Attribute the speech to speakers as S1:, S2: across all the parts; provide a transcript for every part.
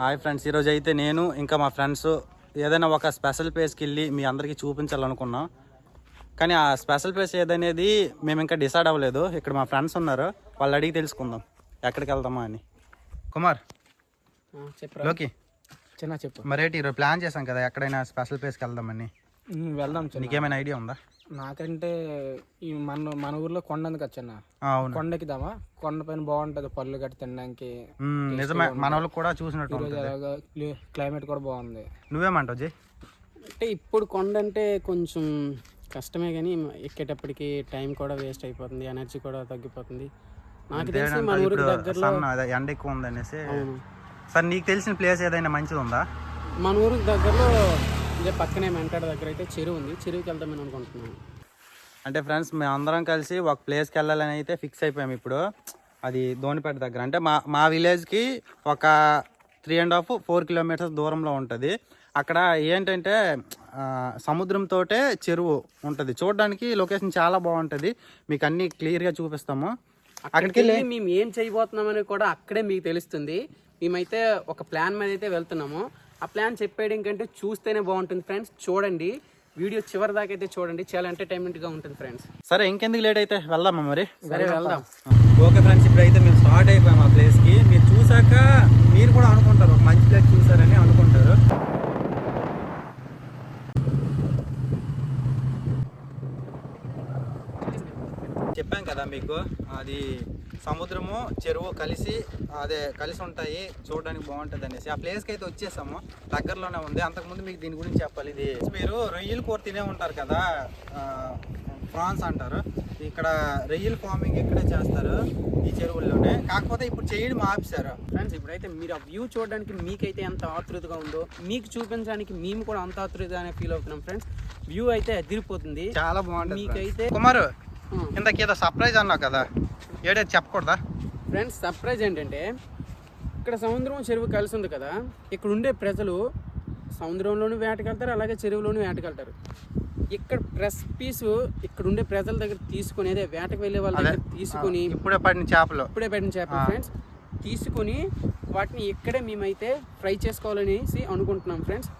S1: Hi friends ఈరోజు అయితే నేను ఇంకా మా ఫ్రెండ్స్ ఏదైనా ఒక స్పెషల్ ప్లేస్కి వెళ్ళి మీ అందరికీ చూపించాలనుకున్నాం. కానీ ఆ స్పెషల్ ప్లేస్ ఏదనేది మేము ఇంకా డిసైడ్ అవ్వలేదు. ఇక్కడ మా ఫ్రెండ్స్ ఉన్నారు. వాళ్ళు అడిగి తెలుసుకుందాం. ఎక్కడికి వెళ్దామా అని. కుమార్.
S2: చెప్పరా?
S1: లోకి.
S2: చిన్న చెప్పు.
S1: మరేంటి ఈరోజు ప్లాన్ చేశాం కదా ఎక్కడైనా స్పెషల్ ప్లేస్కి వెళ్దామని.
S2: వెళ్దాం చిన్న.
S1: నీకేమైనా ఐడియా ఉందా?
S2: నాకంటే ఈ మన మన ఊర్లో కొండ ఉంది కదా చిన్న
S1: ఆ, అవును.
S2: కొండకిదామా కొండ పైన బాగుంటది పళ్ళు గట్టి తినడానికి.
S1: నిజమే. మన వాళ్ళకి కూడా చూసినట్టు
S2: ఈరోజు క్లి- క్లైమేట్ కూడా బాగుంది.
S1: నువ్వేమంటావు జీ?
S3: అంటే ఇప్పుడు కొండ అంటే కొంచెం కష్టమే కానీ ఎక్కేటప్పటికి టైం కూడా వేస్ట్ అయిపోతుంది ఎనర్జీ కూడా తగ్గిపోతుంది. నాకు తెలిసి మన ఊరికి
S1: ఇప్పుడు
S3: దగ్గరలో
S1: అదే ఎండ ఎక్కువ ఉందనేసి.
S3: అవును.
S1: సార్ నీకు తెలిసిన ప్లేస్ ఏదైనా మంచిది ఉందా?
S3: మన ఊరికి దగ్గరలో ఇదే పక్కనే మెంటాడ దగ్గర అయితే చెరువు ఉంది. చెరువుకి వెళ్తామని అనుకుంటున్నాను.
S1: అంటే ఫ్రెండ్స్ మేము అందరం కలిసి ఒక ప్లేస్కి వెళ్ళాలని అయితే ఫిక్స్ అయిపోయాం ఇప్పుడు. అది ధోనిపేట దగ్గర. అంటే మా మా విలేజ్కి ఒక three and half four kilometres దూరంలో ఉంటుంది. అక్కడ ఏంటంటే సముద్రంతో చెరువు ఉంటుంది. చూడడానికి లొకేషన్ చాలా బాగుంటుంది. మీకు అన్నీ క్లియర్గా చూపిస్తాము.
S3: అక్కడికి వెళ్ళి మేము ఏం చేయబోతున్నామని కూడా అక్కడే మీకు తెలుస్తుంది. మేమైతే ఒక ప్లాన్ మీద అయితే వెళ్తున్నాము. ఆ ప్లాన్ చెప్పేయడం కంటే చూస్తేనే బాగుంటుంది ఫ్రెండ్స్. చూడండి. వీడియో చివరి దాకా అయితే చూడండి. చాలా ఎంటర్టైన్మెంట్గా ఉంటుంది ఫ్రెండ్స్.
S1: సరే ఇంకెందుకు లేట్ అయితే వెళ్దామా మరి?
S3: సరే వెళ్దాం.
S1: ఓకే ఫ్రెండ్స్ ఇప్పుడైతే మేము స్టార్ట్ అయిపోయాం ఆ ప్లేస్కి. మీరు చూసాక మీరు కూడా అనుకుంటారు. ఒక మంచి ప్లేస్ చూసారని అనుకుంటారు. చెప్పాం కదా మీకు అది సముద్రము చెరువు కలిసి అదే కలిసి ఉంటాయి. చూడడానికి బాగుంటుంది అనేసి ఆ ప్లేస్కి అయితే వచ్చేసాము. దగ్గరలోనే ఉంది. అంతకుముందు మీకు దీని గురించి చెప్పాలి. ఇది మీరు రొయ్యలు కూర తినే ఉంటారు కదా ప్రాన్స్ అంటారు. ఇక్కడ రొయ్యల ఫార్మింగ్ ఇక్కడే చేస్తారు ఈ చెరువుల్లోనే. కాకపోతే ఇప్పుడు చేయడం ఆపేశారు.
S3: ఫ్రెండ్స్ ఇప్పుడైతే మీరు ఆ వ్యూ చూడడానికి మీకైతే ఎంత ఆతృతగా ఉందో మీకు చూపించడానికి మేము కూడా అంత ఆతృతగానే ఫీల్ అవుతున్నాం ఫ్రెండ్స్. వ్యూ అయితే అదిరిపోతుంది.
S1: చాలా బాగుంటుంది
S3: మీకైతే
S1: కుమారు
S3: ఆ.
S1: ఇంతకీ ఏదో సర్ప్రైజ్ అన్నావు కదా. ఏడేది చెప్పకూడదా?
S3: ఫ్రెండ్స్ సర్ప్రైజ్ ఏంటంటే ఇక్కడ సముద్రం చెరువు కలిసి ఉంది కదా. ఇక్కడ ఉండే ప్రజలు సముద్రంలోనూ వేటకెళ్తారు అలాగే చెరువులోనూ వేటకెళ్తారు. ఇక్కడ ప్రెస్ పీసు ఇక్కడ ఉండే ప్రజల దగ్గర తీసుకుని అదే వేటకు వెళ్ళే వాళ్ళ దగ్గర తీసుకుని
S1: ఇప్పుడే పడిన చేపలు.
S3: ఇప్పుడే పెట్టిన చేపలు ఫ్రెండ్స్ తీసుకుని వాటిని ఇక్కడే మేమైతే ఫ్రై చేసుకోవాలనేసి అనుకుంటున్నాం ఫ్రెండ్స్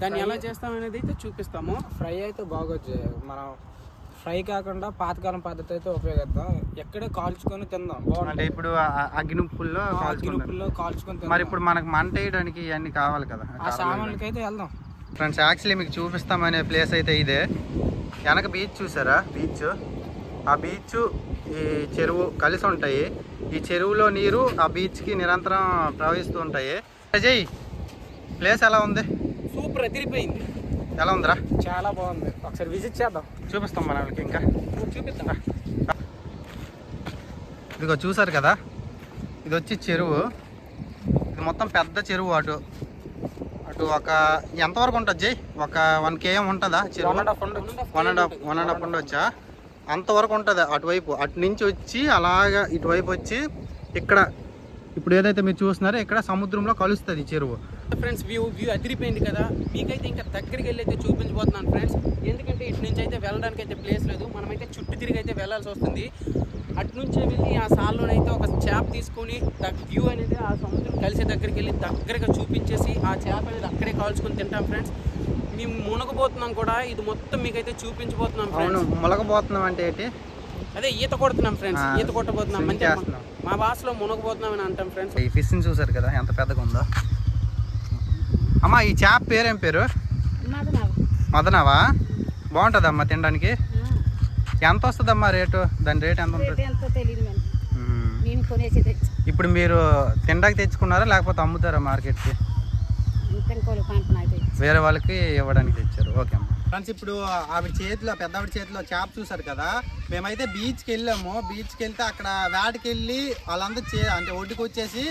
S3: దాన్ని ఎలా చేస్తాం అనేది అయితే చూపిస్తాము.
S2: ఫ్రై అయితే బాగొచ్చు మనం ఫ్రై కాకుండా పాతకాలం పద్ధతి అయితే ఉపయోగిద్దాం. ఎక్కడే కాల్చుకొని తిందాం.
S1: అంటే ఇప్పుడు అగ్గినుప్పుల్లో కాల్చుకుంటారు
S2: గినుపుల్లో కాల్చుకొని
S1: మరి ఇప్పుడు మనకు మంట వేయడానికి ఇవన్నీ కావాలి కదా.
S2: ఆ సామాన్లకి అయితే వెళ్దాం.
S1: ఫ్రెండ్స్ యాక్చువల్లీ మీకు చూపిస్తామనే ప్లేస్ అయితే ఇదే. వెనక బీచ్ చూసారా? బీచ్. ఆ బీచ్ ఈ చెరువు కలిసి ఉంటాయి. ఈ చెరువులో నీరు ఆ బీచ్కి నిరంతరం ప్రవహిస్తూ ఉంటాయి. అజయ్ ప్లేస్ ఎలా ఉంది?
S3: సూపర్ అదిరిపోయింది.
S1: ఎలా ఉందిరా?
S2: చాలా బాగుంది. ఒకసారి విజిట్ చేద్దాం.
S1: చూపిస్తాం మన వాళ్ళకి ఇంకా.
S3: చూపిద్దాం.
S1: ఇదిగో చూసారు కదా? ఇది వచ్చి చెరువు. ఇది మొత్తం పెద్ద చెరువు అటు. అటు ఒక ఎంతవరకు ఉంటుంది జై ఒక వన్ కేఎం ఉంటుందా చెరువు?
S2: One and half
S1: one and half ఉండొచ్చా? అంతవరకు ఉంటుంది అటువైపు. అటు నుంచి వచ్చి అలాగా ఇటువైపు వచ్చి ఇక్కడ ఇప్పుడు ఏదైతే మీరు చూస్తున్నారో ఇక్కడ సముద్రంలో కలుస్తుంది చెరువు.
S3: ఫ్రెండ్స్ వ్యూ వ్యూ అదిరిపోయింది కదా. మీకైతే ఇంకా దగ్గరికి వెళ్ళి అయితే చూపించబోతున్నాను ఫ్రెండ్స్. ఎందుకంటే ఇటు నుంచి అయితే వెళ్ళడానికి అయితే ప్లేస్ లేదు. మనమైతే చుట్టూ తిరిగి అయితే వెళ్ళాల్సి వస్తుంది. అటు నుంచే వెళ్ళి ఆ సాల్లోనైతే ఒక చేప తీసుకొని వ్యూ అనేది ఆ సముద్రం కలిసే దగ్గరికి వెళ్ళి దగ్గరగా చూపించేసి ఆ చేప అనేది అక్కడే కాల్చుకొని తింటాం ఫ్రెండ్స్. మేము మునగబోతున్నాం కూడా. ఇది మొత్తం మీకైతే చూపించబోతున్నాం ఫ్రెండ్స్.
S1: ములగబోతున్నాం అంటే ఏంటి?
S3: అదే ఈత కొడుతున్నాం ఫ్రెండ్స్. ఈత కొట్టబోతున్నాం.
S1: చేస్తున్నాం.
S3: మా భాషలో మునగబోతున్నాం అని అంటాం ఫ్రెండ్స్.
S1: ఈ ఫిష్ని చూసారు కదా ఎంత పెద్దగా ఉందో. అమ్మా ఈ చేప పేరేం పేరు? మదనవా. బాగుంటుందమ్మా తినడానికి? ఎంత వస్తుందమ్మా రేటు? దాని రేట్ ఎంత ఉంటుంది? ఇప్పుడు మీరు తినడానికి తెచ్చుకున్నారా లేకపోతే అమ్ముతారా మార్కెట్కి? వేరే వాళ్ళకి ఇవ్వడానికి తెచ్చారు. ఓకే అమ్మా. ఫ్రెండ్స్ ఇప్పుడు ఆవిడ చేతిలో పెద్దవిడ చేతిలో చేప చూసారు కదా మేమైతే బీచ్కి వెళ్ళాము. బీచ్కి వెళ్తే అక్కడ వేటకి వెళ్ళి వాళ్ళంతా చే అంటే ఒడ్డుకు వచ్చేసి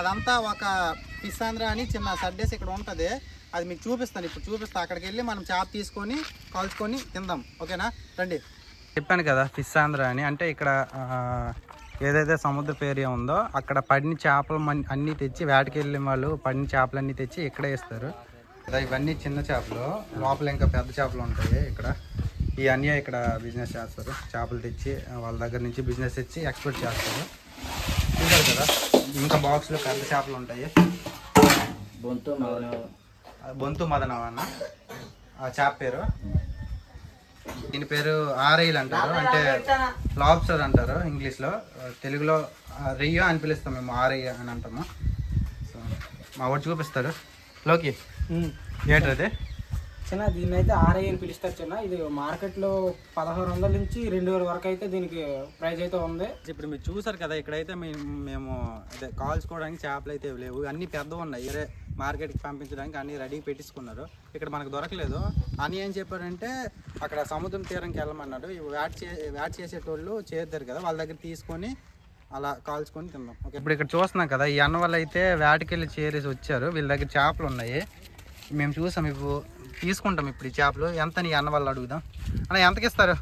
S1: అదంతా ఒక ఫిష్ ఆంధ్ర అని చిన్న సడ్డేసి ఇక్కడ ఉంటుంది. అది మీకు చూపిస్తాను ఇప్పుడు. చూపిస్తాను అక్కడికి వెళ్ళి మనం చేప తీసుకొని కాల్చుకొని తిందాం. ఓకేనా? రండి. చెప్పాను కదా ఫిష్ ఆంధ్ర అని. అంటే ఇక్కడ ఏదైతే సముద్రపు ఏరియా ఉందో అక్కడ పడిన చేపలు మన్- అన్నీ తెచ్చి వేటకి వెళ్ళిన వాళ్ళు పడిన చేపలన్నీ తెచ్చి ఇక్కడే ఇస్తారు ఇవన్నీ చిన్న చేపలు. లోపల ఇంకా పెద్ద చేపలు ఉంటాయి ఇక్కడ. ఈ అన్య ఇక్కడ బిజినెస్ చేస్తారు. చేపలు తెచ్చి వాళ్ళ దగ్గర నుంచి బిజినెస్ తెచ్చి ఎక్స్పోర్ట్ చేస్తారు. చూసారు కదా? ఇంకా బాక్స్లో పెద్ద చేపలు ఉంటాయి.
S4: బొంతు మదన
S1: బొంతు మదనవ అన్న? ఆ చేప పేరు. దీని పేరు ఆరైల్ అంటారు. అంటే లాబ్స్టర్ అంటారు ఇంగ్లీష్లో. తెలుగులో రెయ్యో అని పిలుస్తాం మేము ఆరయ్య అని అంటాము. సో మా వాడు చూపిస్తాడు. లోకి. ఏటర్ అది
S2: చిన్న దీన్ని అయితే ఆర్ఐ అని పిలుస్తారు చిన్న. ఇది మార్కెట్లో పదహారు వందల నుంచి రెండు వేల వరకు అయితే దీనికి ప్రైస్ అయితే ఉంది.
S1: ఇప్పుడు మీరు చూసారు కదా ఇక్కడైతే మేము మేము అదే కాల్చుకోవడానికి చేపలు అయితే లేవు. అన్ని పెద్దవి ఉన్నాయి. మార్కెట్కి పంపించడానికి అన్ని రెడీ పెట్టించుకున్నారు. ఇక్కడ మనకు దొరకలేదు. అని ఏం చెప్పారంటే అక్కడ సముద్రం తీరంకి వెళ్ళమన్నాడు ఇవి వ్యాట్ చే వ్యాట్ చేసేటోళ్ళు చేద్దరు కదా వాళ్ళ దగ్గర తీసుకొని అలా కాల్చుకొని తిందాం ఓకే. ఇప్పుడు ఇక్కడ చూస్తున్నాం కదా ఈ అన్న వాళ్ళు అయితే వేటకి వెళ్ళి చేరేసి వచ్చారు. వీళ్ళ దగ్గర చేపలు ఉన్నాయి. మేము చూసాం ఇప్పుడు తీసుకుంటాం ఇప్పుడు ఈ చేపలు. ఎంత నీ అన్న వాళ్ళు అడుగుదాం. అన్న ఎంతకి ఇస్తారు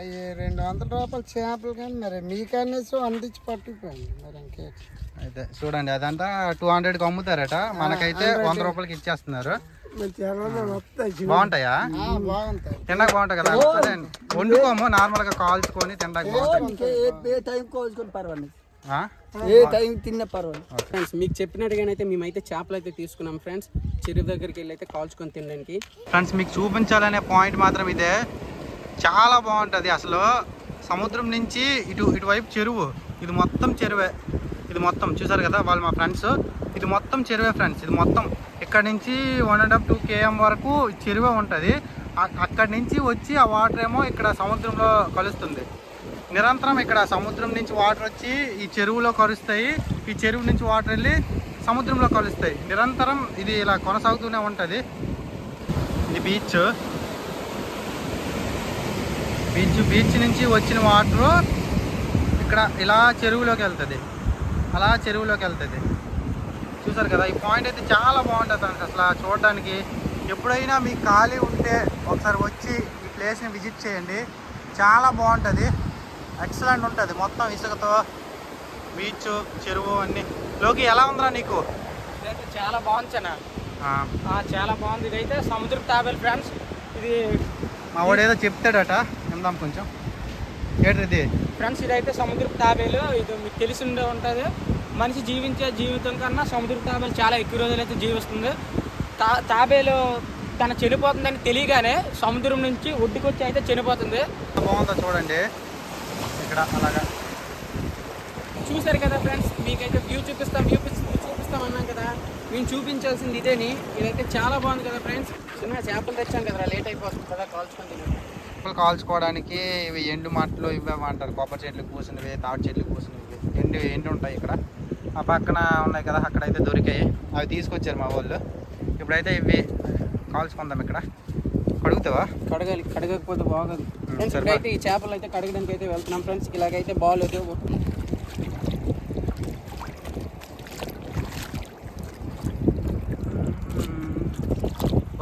S5: అవి రెండు వందల రూపాయల చేపలు కానీ మరి మీకనేసి అందించి పట్టుకుపోయింది మరి ఇంకే
S1: అయితే చూడండి అదంతా టూ హండ్రెడ్కి అమ్ముతారట. మనకైతే వంద రూపాయలకి ఇచ్చేస్తున్నారు. బాగుంటాయా?
S5: బాగుంటాయి.
S1: తినడానికి బాగుంటాయి కదా. వండుకోము నార్మల్గా కాల్చుకొని తినడానికి?
S5: ఏ టైం తిన్న పర్వాలేదు.
S3: ఫ్రెండ్స్ మీకు చెప్పినట్టుగానైతే మేమైతే చేపలు అయితే తీసుకున్నాం ఫ్రెండ్స్. చెరువు దగ్గరికి వెళ్ళి అయితే కాల్చుకొని తినడానికి.
S1: ఫ్రెండ్స్ మీకు చూపించాలనే పాయింట్ మాత్రం ఇదే. చాలా బాగుంటుంది. అసలు సముద్రం నుంచి ఇటు ఇటువైపు చెరువు. ఇది మొత్తం చెరువే. ఇది మొత్తం. చూసారు కదా వాళ్ళు మా ఫ్రెండ్స్ ఇది మొత్తం చెరువే ఫ్రెండ్స్ ఇది మొత్తం ఇక్కడ నుంచి one and half two KM వరకు చెరువే ఉంటుంది. అక్కడి నుంచి వచ్చి ఆ వాటర్ ఏమో ఇక్కడ సముద్రంలో కలుస్తుంది. నిరంతరం ఇక్కడ సముద్రం నుంచి వాటర్ వచ్చి ఈ చెరువులో కలుస్తాయి ఈ చెరువు నుంచి వాటర్ వెళ్ళి సముద్రంలో కలుస్తాయి. నిరంతరం ఇది ఇలా కొనసాగుతూనే ఉంటుంది. ఇది బీచ్ బీచ్ బీచ్ నుంచి వచ్చిన వాటర్ ఇక్కడ ఇలా చెరువులోకి వెళ్తుంది. అలా చెరువులోకి వెళ్తుంది. చూసారు కదా ఈ పాయింట్ అయితే చాలా బాగుంటుంది ఫ్రెండ్స్ అసలు చూడడానికి ఎప్పుడైనా మీకు ఖాళీ ఉంటే ఒకసారి వచ్చి ఈ ప్లేస్ని విజిట్ చేయండి. చాలా బాగుంటుంది. ఎక్సలెంట్ ఉంటుంది. మొత్తం ఇసుకతో బీచ్ చెరువు అన్నీ. లోకి ఎలా ఉందిరా నీకు?
S2: ఇదైతే చాలా బాగుంది చాలా బాగుంది. ఇదైతే సముద్ర తాబేలు ఫ్రెండ్స్. ఇది
S1: మా వాడు ఏదో చెప్తాడట విందాం కొంచెం. ఏంటిది
S2: ఫ్రెండ్స్ ఇదైతే సముద్ర తాబేలు. ఇది మీకు తెలిసి ఉండే ఉంటుంది. మనిషి జీవించే జీవితం కన్నా సముద్ర తాబేలు చాలా ఎక్కువ రోజులు అయితే జీవిస్తుంది. తా తాబేలు తన చనిపోతుందని తెలియగానే సముద్రం నుంచి ఒడ్డుకొచ్చి అయితే చనిపోతుంది.
S1: బాగుందో చూడండి. ఇక్కడ అలాగా.
S3: చూసారు కదా ఫ్రెండ్స్ మీకైతే వ్యూ చూపిస్తాం వ్యూ చూపిస్తాం అన్నాం కదా. మేము చూపించాల్సింది ఇదేని. ఇదైతే చాలా బాగుంది కదా ఫ్రెండ్స్. చిన్న చేపలు లేట్ అయిపోతుంది కదా కాల్చుకొని
S1: చేపలు కాల్చుకోవడానికి ఇవి ఎండు మట్టలు ఇవి అంటారు కొబ్బరి చెట్లు కూసినవి తాటి చెట్లు కూసినవి. ఎండు ఎండు ఉంటాయి ఇక్కడ. ఆ పక్కన ఉన్నాయి కదా అక్కడైతే దొరికాయి. అవి తీసుకొచ్చారు మా వాళ్ళు. ఇప్పుడైతే ఇవి కాల్చుకుందాం ఇక్కడ. కడుగుతావా?
S3: కడగాలి కడగకపోతే బాగోదు.
S1: సరే,
S3: ఇప్పుడైతే ఈ చేపలు అయితే కడగడానికి అయితే వెళ్తున్నాం. ఫ్రెండ్స్ ఇలాగైతే బాగాలేదు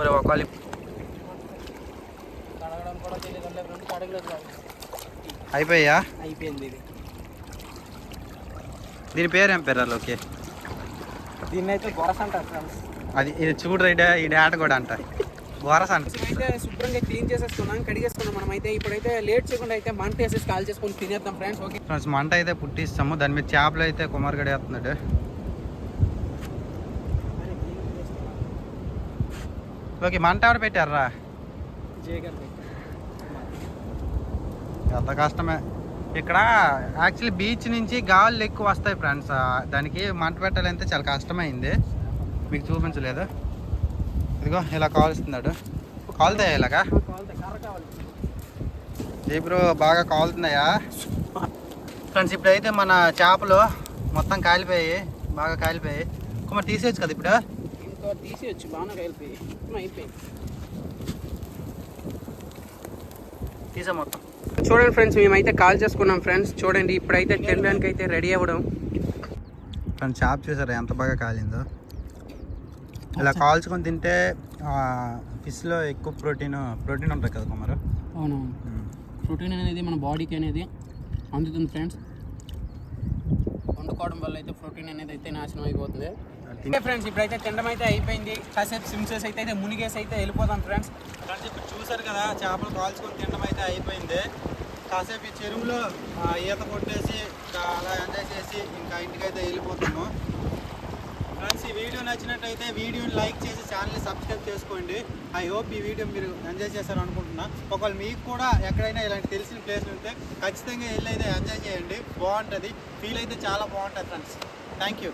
S1: ఒరే ఒకళ్ళు. అయిపోయా
S3: అయిపోయింది ఇది.
S1: దీని పేరు ఏం పేరు ఓకే
S2: దీన్ని అయితే గొరస అంటారు ఫ్రెండ్స్.
S1: అది ఇది చూడు రైడ్ ఈ డాట కూడా అంట. గోరస్ అంట.
S3: అయితే శుభ్రంగా క్లీన్ చేసేసుకున్నాం కడిగేసుకున్నాం మనం అయితే. ఇప్పుడైతే లేట్ చేయకుండా అయితే మంట వేసేసి కాల్ చేసుకొని తినేద్దాం ఫ్రెండ్స్ ఓకే?
S1: ఫ్రెండ్స్ మంట అయితే పుట్టిస్తాము. దాని మీద చేపలు అయితే కుమార్ వేస్తున్నాడు. ఓకే మంట ఎవరు పెట్టారా. ఎంత కష్టమే. ఇక్కడ యాక్చువల్లీ బీచ్ నుంచి గాలులు ఎక్కువ వస్తాయి ఫ్రెండ్స్ దానికి మంట పెట్టాలంటే చాలా కష్టమైంది. మీకు చూపించలేదు. ఇదిగో ఇలా కాలుస్తున్నాడు. కాలుతాయా ఇలాగా? ఇప్పుడు బాగా కాలుతున్నాయా? ఫ్రెండ్స్ ఇప్పుడైతే మన చేపలు మొత్తం కాలిపోయాయి. బాగా కాలిపోయాయి. కుమార్ తీసేయచ్చు కదా ఇప్పుడు?
S3: తీసి వచ్చి బాగా కలిపి. అయిపోయింది.
S1: తీసే మొత్తం.
S3: చూడండి ఫ్రెండ్స్ మేమైతే కాల్ చేసుకున్నాం ఫ్రెండ్స్. చూడండి ఇప్పుడైతే తినడానికి అయితే రెడీ అవ్వడం.
S1: ఫ్రెండ్స్ చేప చూసారా ఎంత బాగా కాలిందో. ఇలా కాల్చుకొని తింటే ఫిష్లో ఎక్కువ ప్రోటీన్ ప్రోటీన్ ఉంటుంది కదా కుమారు?
S3: అవునవును. ప్రోటీన్ అనేది మన బాడీకి అనేది అందుతుంది ఫ్రెండ్స్. వండుకోవడం వల్ల అయితే ప్రోటీన్ అనేది అయితే నాశనం అయిపోతుంది. ఫ్రెండ్స్ ఇప్పుడైతే తినడం అయితే అయిపోయింది. కాసేపు సిమ్సెస్ అయితే అయితే మునిగేసి అయితే వెళ్ళిపోతాం ఫ్రెండ్స్
S1: ఫ్రెండ్స్ ఇప్పుడు చూసారు కదా చేపలు కాల్చుకొని తినడం అయితే అయిపోయింది. కాసేపు ఈ చెరువులో ఈత కొట్టేసి అలా ఎంజాయ్ చేసి ఇంకా ఇంటికైతే వెళ్ళిపోతాము. ఫ్రెండ్స్ ఈ వీడియో నచ్చినట్టయితే వీడియోని లైక్ చేసి ఛానల్ని సబ్స్క్రైబ్ చేసుకోండి. ఐ హోప్ ఈ వీడియో మీరు ఎంజాయ్ చేశారు అనుకుంటున్నా. ఒకవేళ మీకు కూడా ఎక్కడైనా ఇలాంటి తెలిసిన ప్లేస్లు ఉంటే ఖచ్చితంగా వెళ్ళి అయితే ఎంజాయ్ చేయండి. బాగుంటుంది. ఫీల్ అయితే చాలా బాగుంటుంది ఫ్రెండ్స్ థ్యాంక్ యూ